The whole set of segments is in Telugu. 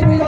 Amen.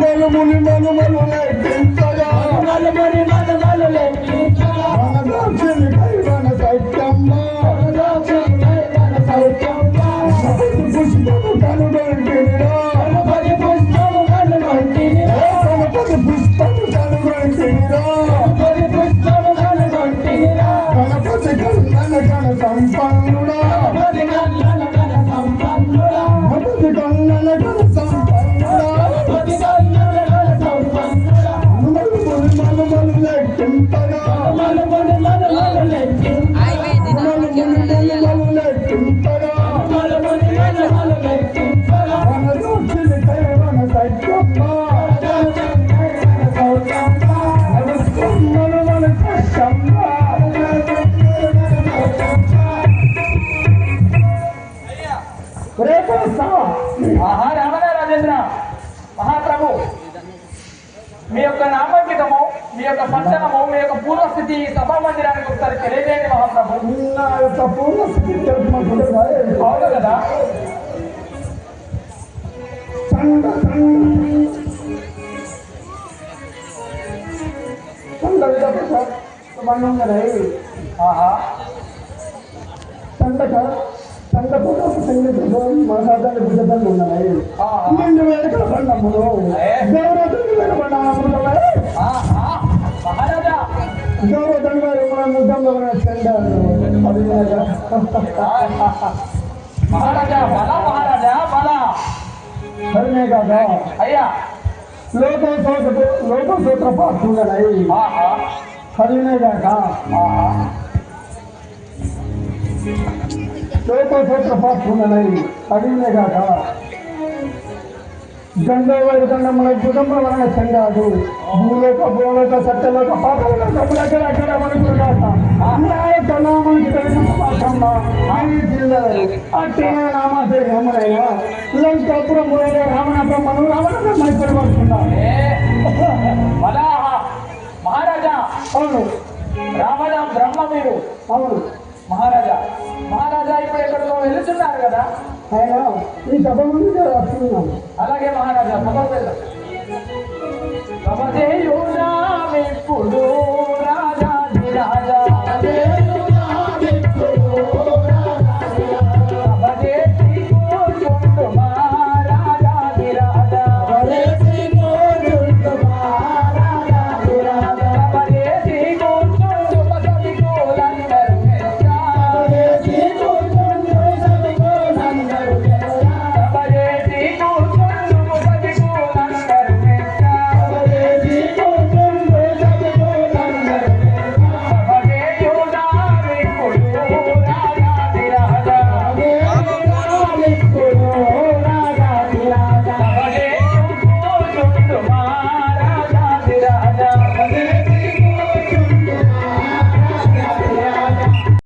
ములు ములి మలు మలు లెక్కించగా మన దాక్షిణి కైవన సత్యమ్మ పుష్పము కనుగొంటినిరా గణపతి పుష్పము కనుగొంటినిరా గణపతి కన్నన కన సంపన్నుడా గణపతి కన్నన కన సంపన్నుడా మహాప్రభు మీ యొక్క నామాంకితము మీ యొక్క పంచనము మీ యొక్క పూర్వస్థితి సభా మందిరానికి ఒకసారి తెలియజేయండి మహాప్రభు. నా యొక్క పూర్ణ స్థితి తెలుసుకుంటుందా అవును కదా? ఆహా. చండక చండ పూట సంగీతం మహాదాన్ని బుద్ధంగా ఉన్నదై ఆహా. నిండు వేడుకల బండములు గౌరవతంగా వేడబడ్డ అమృతమై ఆహా మహారాజా గౌరవతంగా మన ముద్దంలో ఉన్న చండ అది మహారాజా బల మహారాజా బల సరినే కాదా అయ్యా లోకోసూత్ర లోకోసూత్ర పాత్రులనై ఆహా హరినే కాక ఆహా లోకోసూత్ర పాత్రులనై హరినే కాక గంగోవైరు గండముల కుటుంబం వలన చెందాదు. భూలోక భూలోక సత్యలోక పాపలోక అక్కడ మనకు కాక న్యాయ కళామనికి తెలిసిన పాఠమ్మ ఈ జిల్లా అట్టే నామాసే రామనైనా లంకాపురం రావణ బ్రహ్మను రావణ బ్రహ్మ బల మహారాజా. అవును. రావణ బ్రహ్మ మీరు. అవును. మహారాజా మహారాజా ఇప్పుడు ఎక్కడికో వెళ్తున్నారు కదా? ఆయన ఈ సభ ముందు వస్తున్నాను. అలాగే మహారాజా సభకు వెళ్దాం. సభ